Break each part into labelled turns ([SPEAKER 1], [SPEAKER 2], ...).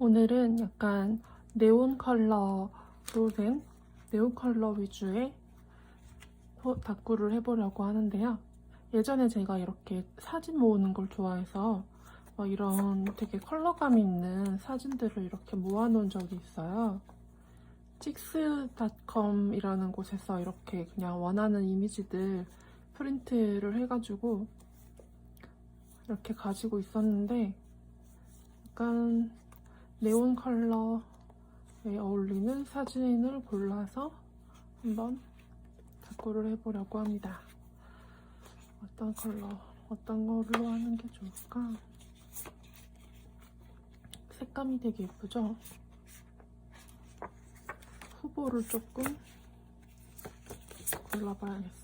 [SPEAKER 1] 오늘은 약간 네온 컬러로 된 네온 컬러 위주의 호- 다꾸를 해보려고 하는데요. 예전에 제가 이렇게 사진 모으는 걸 좋아해서 어, 이런 되게 컬러감 있는 사진들을 이렇게 모아놓은 적이 있어요. 찍스닷컴이라는 곳에서 이렇게 그냥 원하는 이미지들 프린트를 해가지고 이렇게 가지고 있었는데 약간 네온 컬러에 어울리는 사진을 골라서 한번 다꾸를 해보려고 합니다. 어떤 컬러, 어떤 걸로 하는 게 좋을까? 색감이 되게 예쁘죠? 후보를 조금 골라봐야겠어요.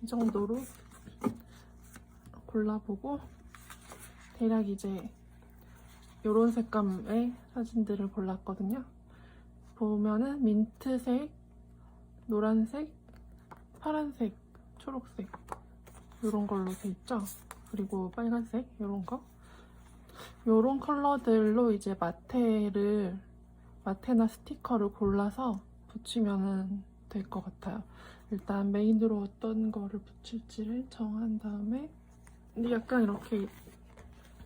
[SPEAKER 1] 이 정도로 골라보고 대략 이제 이런 색감의 사진들을 골랐거든요. 보면은 민트색, 노란색, 파란색, 초록색 이런 걸로 돼 있죠. 그리고 빨간색 이런 거. 이런 컬러들로 이제 마테를 마테나 스티커를 골라서 붙이면은 될것 같아요. 일단 메인으로 어떤 거를 붙일지를 정한 다음에 근데 약간 이렇게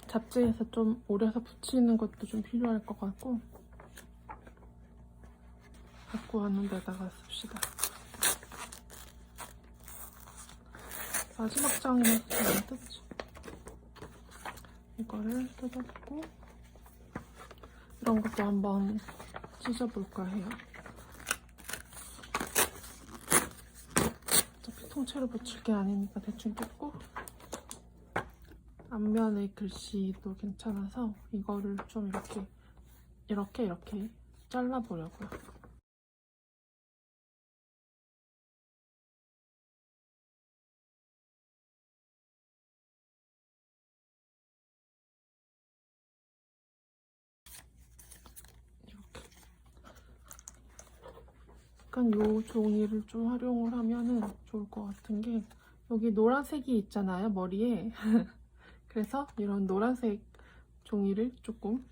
[SPEAKER 1] 잡지에서 좀 오려서 붙이는 것도 좀 필요할 것 같고 갖고 왔는 데다가 씁시다. 마지막 장이면 안 뜯지. 이거를 뜯었고 이런 것도 한번 찢어볼까 해요. 통째로 붙일 게 아니니까 대충 뜯고 앞면의 글씨도 괜찮아서 이거를 좀 이렇게 이렇게 이렇게 잘라보려고요. 약간 요 종이를 좀 활용을 하면은 좋을 것 같은 게 여기 노란색이 있잖아요 머리에. 그래서 이런 노란색 종이를 조금.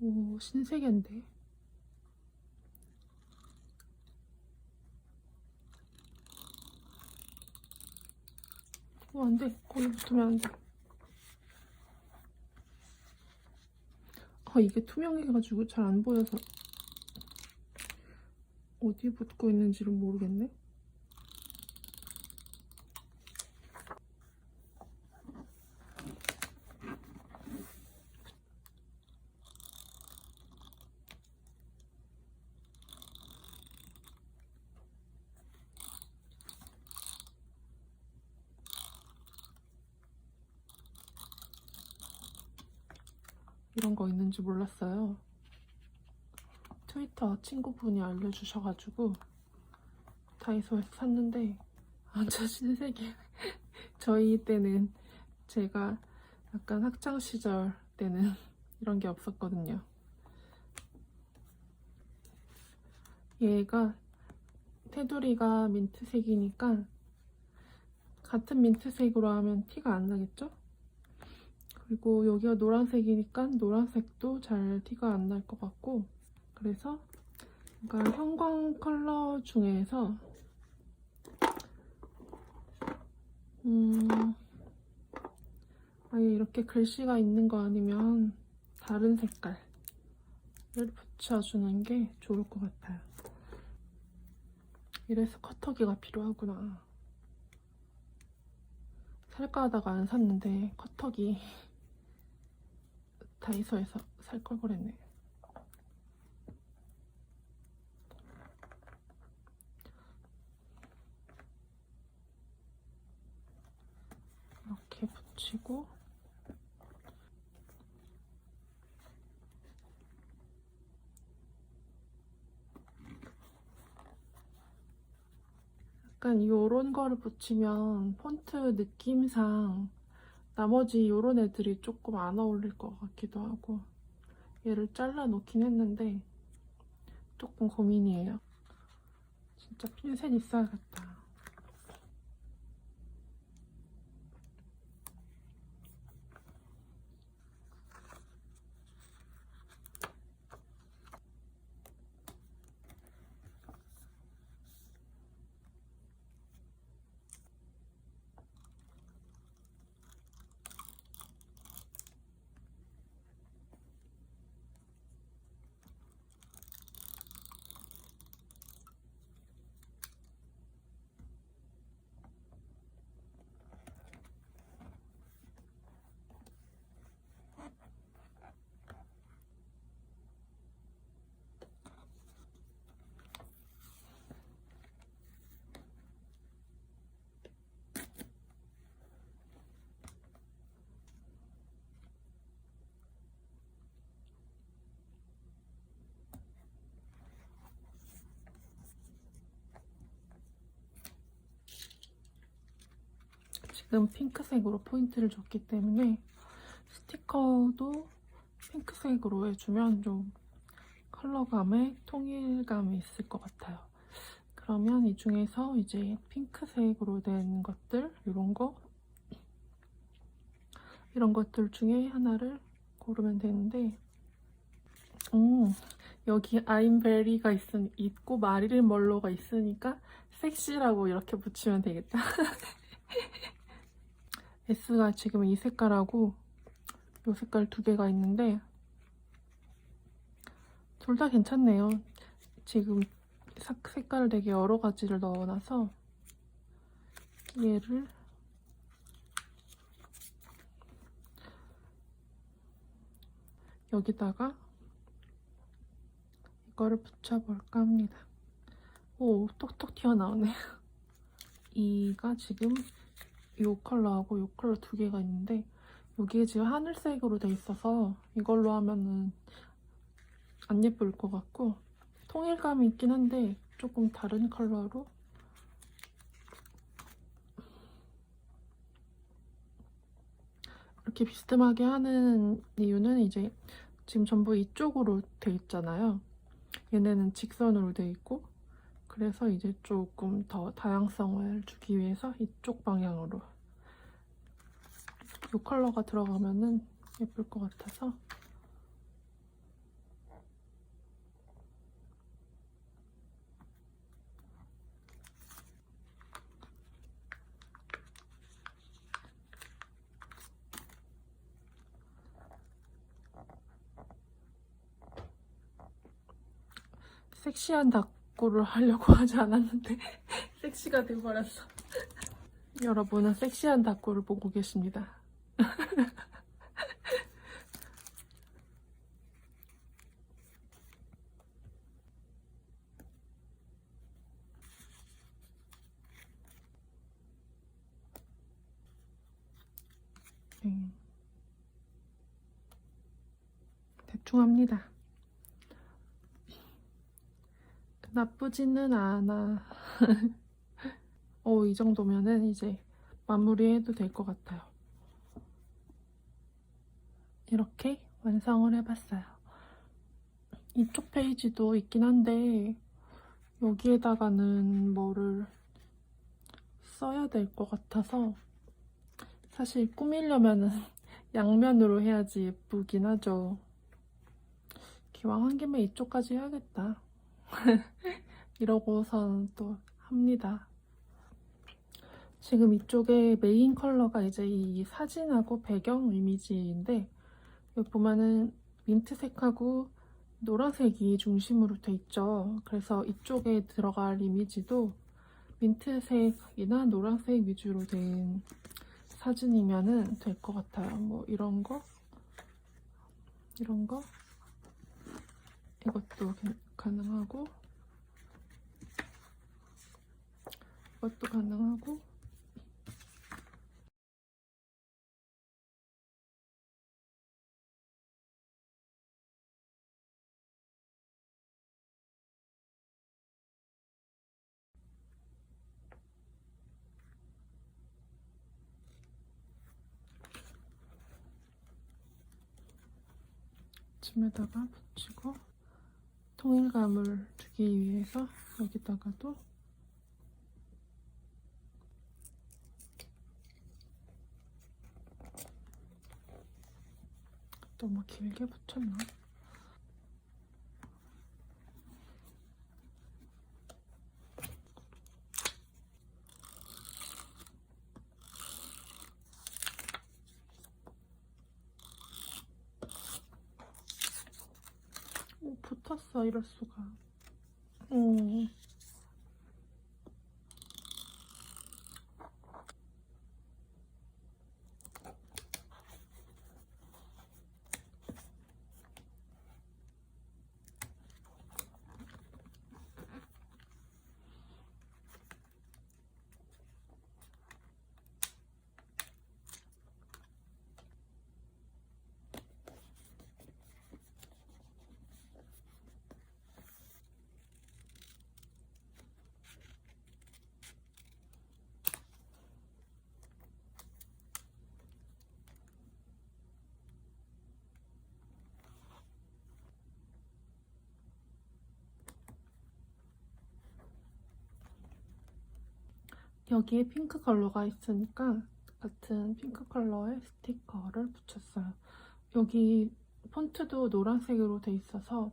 [SPEAKER 1] 오 신세계인데 어, 안 돼. 거기 붙으면 안 돼. 아, 이게 투명해가지고 잘 안 보여서 어디에 붙고 있는지를 모르겠네. 이런 거 있는 지 몰랐어요. 트위터 친구분이 알려주셔가지고 다이소에서 샀는데 완전 신세계. 저희 때는 제가 약간 학창 시절 때는 이런 게 없었거든요. 얘가 테두리가 민트색이니까 같은 민트색으로 하면 티가 안 나겠죠? 그리고 여기가 노란색이니까 노란색도 잘 티가 안 날 것 같고 그래서 약간 형광 컬러 중에서 음 아예 이렇게 글씨가 있는 거 아니면 다른 색깔을 붙여주는 게 좋을 것 같아요. 이래서 커터기가 필요하구나. 살까 하다가 안 샀는데 커터기 다이소에서 살 걸 그랬네. 이렇게 붙이고 약간 요런 거를 붙이면 폰트 느낌상 나머지 요런 애들이 조금 안 어울릴 것 같기도 하고 얘를 잘라 놓긴 했는데 조금 고민이에요. 진짜 핀셋 있어야겠다. 지금 핑크색으로 포인트를 줬기 때문에 스티커도 핑크색으로 해주면 좀 컬러감에 통일감이 있을 것 같아요. 그러면 이 중에서 이제 핑크색으로 된 것들, 이런 거, 이런 것들 중에 하나를 고르면 되는데, 음, 여기 아임베리가 있고 마릴린 멀로가 있으니까 섹시라고 이렇게 붙이면 되겠다. S가 지금 이 색깔하고 이 색깔 두 개가 있는데 둘 다 괜찮네요. 지금 색깔을 되게 여러 가지를 넣어놔서 얘를 여기다가 이거를 붙여볼까 합니다. 오, 톡톡 튀어나오네. 이가 지금 이 컬러하고 이 컬러 두 개가 있는데 여기에 지금 하늘색으로 돼 있어서 이걸로 하면은 안 예쁠 것 같고 통일감이 있긴 한데 조금 다른 컬러로 이렇게 비스듬하게 하는 이유는 이제 지금 전부 이쪽으로 돼 있잖아요. 얘네는 직선으로 돼 있고 그래서 이제 조금 더 다양성을 주기 위해서 이쪽 방향으로 이 컬러가 들어가면은 예쁠 것 같아서. 섹시한 닭 고를 하려고 하지 않았는데 섹시가 돼버렸어. 여러분은 섹시한 닭고를 보고 계십니다. 음. 대충 합니다. 나쁘지는 않아. 어, 이 정도면은 이제 마무리해도 될 것 같아요. 이렇게 완성을 해봤어요. 이쪽 페이지도 있긴 한데 여기에다가는 뭐를 써야 될 것 같아서 사실 꾸미려면은 양면으로 해야지 예쁘긴 하죠. 기왕 한 김에 이쪽까지 해야겠다. 이러고선 또 합니다. 지금 이쪽에 메인 컬러가 이제 이 사진하고 배경 이미지인데 여기 보면은 민트색하고 노란색이 중심으로 돼 있죠. 그래서 이쪽에 들어갈 이미지도 민트색이나 노란색 위주로 된 사진이면은 될 것 같아요. 뭐 이런 거, 이런 거, 이것도 가능하고 이것도 가능하고 짐에다가 붙이고 통일감을 주기 위해서 여기다가도 너무 길게 붙였나? 오, 붙었어, 이럴 수가. 음. 여기에 핑크 컬러가 있으니까 같은 핑크 컬러의 스티커를 붙였어요. 여기 폰트도 노란색으로 돼 있어서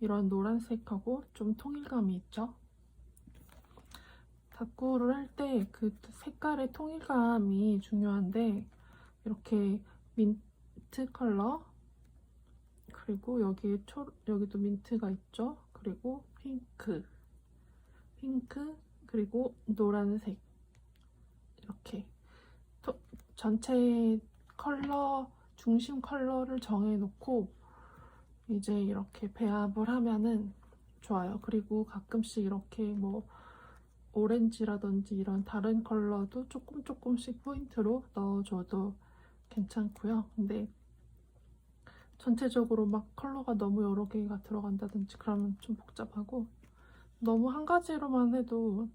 [SPEAKER 1] 이런 노란색하고 좀 통일감이 있죠. 다꾸를 할 때 그 색깔의 통일감이 중요한데 이렇게 민트 컬러 그리고 여기 초 여기도 민트가 있죠. 그리고 핑크 핑크 그리고 노란색 이렇게 토- 전체 컬러 중심 컬러를 정해놓고 이제 이렇게 배합을 하면은 좋아요. 그리고 가끔씩 이렇게 뭐 오렌지라든지 이런 다른 컬러도 조금 조금씩 포인트로 넣어줘도 괜찮고요. 근데 전체적으로 막 컬러가 너무 여러 개가 들어간다든지 그러면 좀 복잡하고 너무 한 가지로만 해도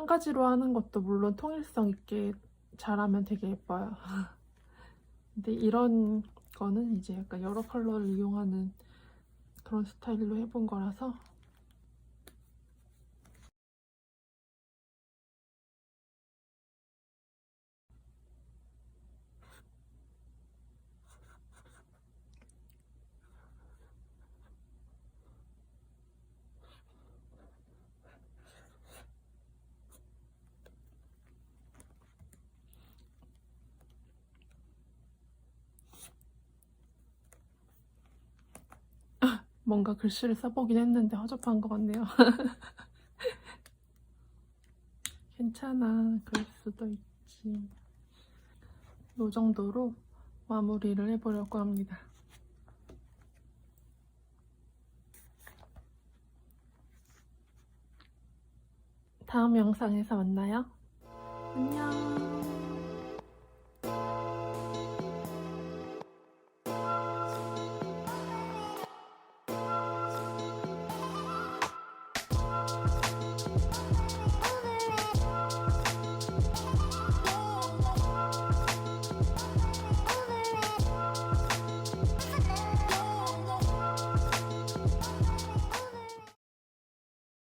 [SPEAKER 1] 한 가지로 하는 것도 물론 통일성 있게 잘하면 되게 예뻐요. 근데 이런 거는 이제 약간 여러 컬러를 이용하는 그런 스타일로 해본 거라서 뭔가 글씨를 써보긴 했는데 허접한 것 같네요. 괜찮아. 그럴 수도 있지. 이 정도로 마무리를 해보려고 합니다. 다음 영상에서 만나요. 안녕.